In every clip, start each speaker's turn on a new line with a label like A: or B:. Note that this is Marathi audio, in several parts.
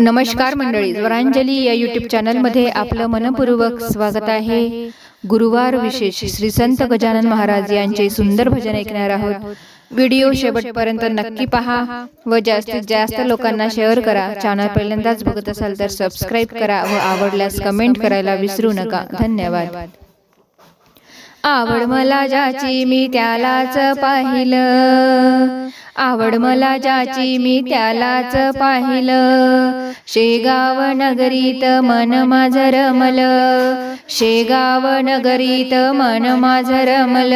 A: नमस्कार मंडळी स्वरांजली या यूट्यूब चॅनलमध्ये आपलं मनपूर्वक स्वागत आहे. गुरुवार विशेष श्री संत गजानन महाराज यांचे सुंदर भजन ऐकणार आहोत. व्हिडिओ शेवटपर्यंत नक्की पहा व जास्तीत जास्त लोकांना शेअर करा. चॅनल पहिल्यांदाच बघत असाल तर सबस्क्राईब करा व आवडल्यास कमेंट करायला विसरू नका. धन्यवाद. आवड मला ज्याची मी त्यालाच पाहिलं. आवड मला ज्याची मी त्यालाच पाहिलं. शेगाव नगरीत मन माझ रमल. शेगाव नगरीत मन माझ रमल.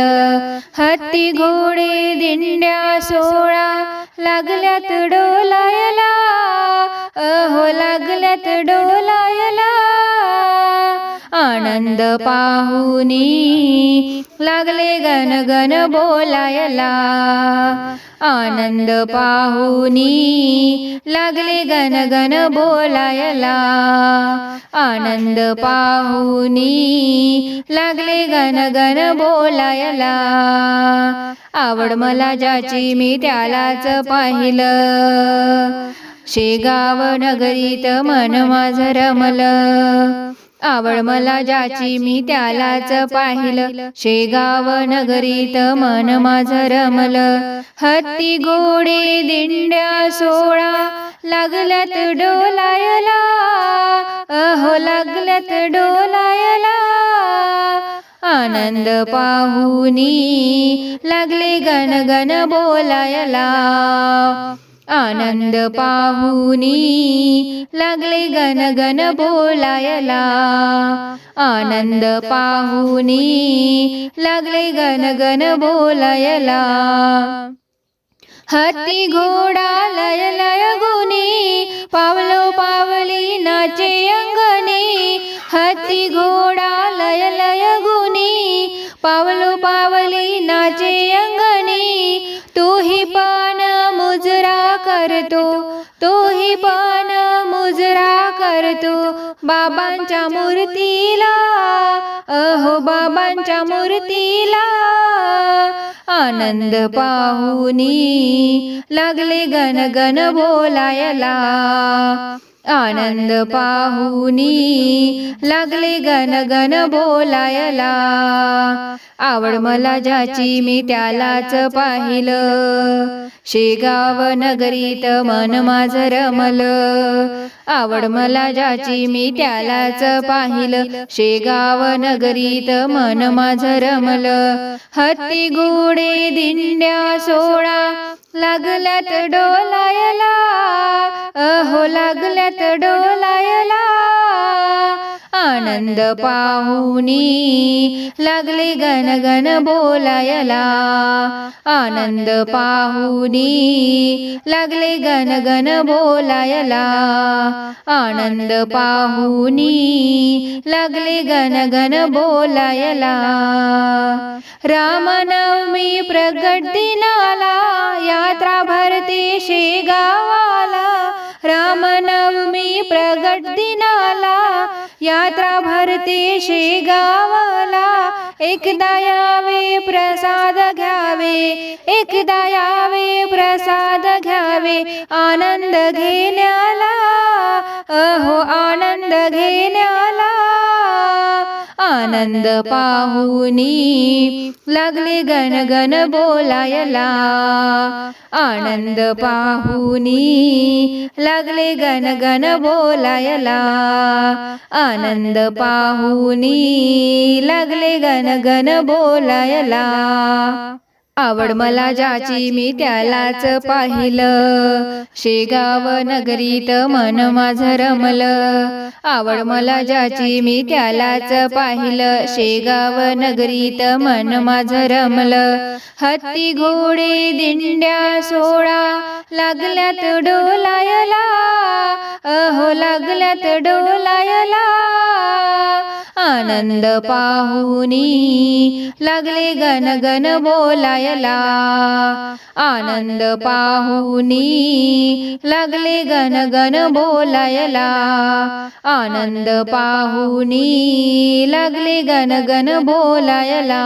A: हत्ती घोडे दिंड्या सोळा लागल्यात डोलायला. अहो लागल्यात डोलायला. आनंद पाहुनी. लागले गण गण बोलायला. आनंद पाहुनी. लागले गण गण बोलायला. आनंद पाहुनी. लागले गण गण बोलायला. आवड मला ज्याची मी त्यालाच पाहिलं. शेगाव नगरीत मन माझ रमलं. आवड मला ज्याची मी त्यालाच पाहिलं. शेगाव नगरीत मन माझ रमल. हत्ती घोडे दिंड्या सोळा. लागल्यात डोलायला. अहो लागल्यात डोलायला. आनंद पाहुनी लागले गण गण बोलायला. आनंद पाहुनी लागले गण गण बोलायला. आनंद पाहुनी लागले गण गण बोलायला. हत्ती घोडा लय लय गुनी पावलो पावली नाचे अंगणी. हत्ती घोडा लय लय गुनी पावलो पावली नाचे अंगणी. करतो बाबांच्या मूर्तीला. अहो बाबांच्या मूर्तीला. आनंद पाहुनी लागले गण गण बोलायला. आनंद पाहुनी लागले गण गण बोलायला. आवड मला ज्याची मी त्यालाच पाहिलं. शेगाव नगरीत मन माझ रमल. आवड मला ज्याची मी त्यालाच पाहिलं. शेगाव नगरीत मन माझ रमल. हत्ती घोडे दिंड्या सोळा लागल्यात डोलायला. अहो लागल्यात डोलायला. आनंद पाहुनी. लागले गण गण बोलायला. आनंद पाहुनी. लागले गण बोलायला. आनंद पाहुनी. लागले गण गण बोलायला. रामनवमी प्रगट दिनाला यात्रा भरते शेगावाला. रामनवमी प्रगट दिनाला यात्रा भरते शेगावाला. एकदा यावे प्रसाद घ्यावे. एकदा यावे प्रसाद घ्यावे. आनंद घेण्याला. अहो आनंद घेण्याला. आनंद पाहुनी लागले गन गन बोलायला. आनंद पाहुनी लागले गन गन बोलायला. आनंद पाहुनी लागले गन गन बोलायला. आवड मला ज्याची मी त्यालाच पाहिलं. शेगाव नगरीत मन माझ रमल. आवड मला ज्याची मी त्यालाच पाहिलं. शेगाव नगरीत मन माझ रमल. हत्ती घोडे दिंड्या सोळा लागल्यात डोलायला. अहो लागल्यात डोलायला. आनंद पाहुनी लागले गण गण बोलायला. आनंद पाहुनी लागले गण गण बोलायला. आनंद पाहुनी लागले गण गण बोलायला.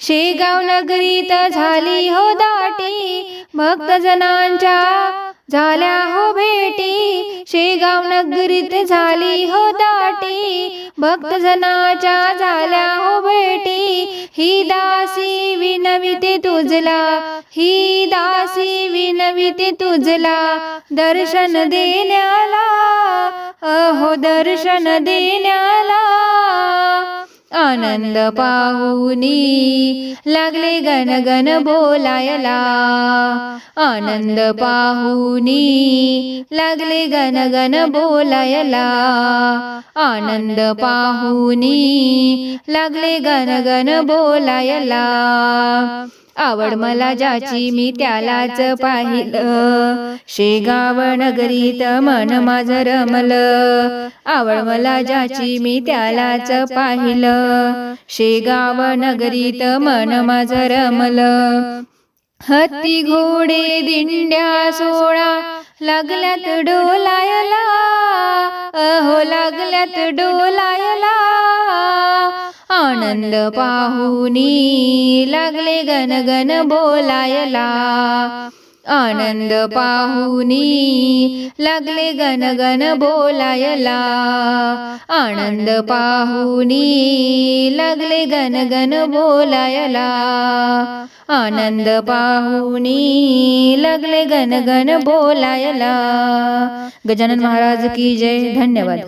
A: शेगाव नगरीत झाली हो दाटी. भक्तजनांच्या झाल्या हो भेटी. शेगाव नगरीत झाली हो दाटी भक्त जनाच्या झाल्या हो भेटी. ही दासी विनविते तुझला. ही दासी विनविते तुझला. दर्शन देण्याला. अहो दर्शन देण्याला. आनंद पाहुनी लागले गन गन बोलायला. आनंद पाहुनी लागले गण गन बोलायला. आनंद पाहुनी लागले गण गन बोलायला. आवड मला ज्याची मी त्यालाच पाहिलं. शेगाव नगरीत मन माझं रमलं. आवड मला ज्याची मी त्यालाच पाहिलं. शेगाव नगरीत मन माझं रमलं. हत्ती घोडे दिंड्या सोळा लागल्यात डोलायला. अहो लागल्यात डोलायला. आनंद पाहुनी लागले गण बोलायला. आनंद पाहुनी लागले गण गण बोलायला. आनंद पाहुनी लागले गण बोलायला. आनंद पाहुनी लागले गण बोलायला. गजानन महाराज की जय. धन्यवाद.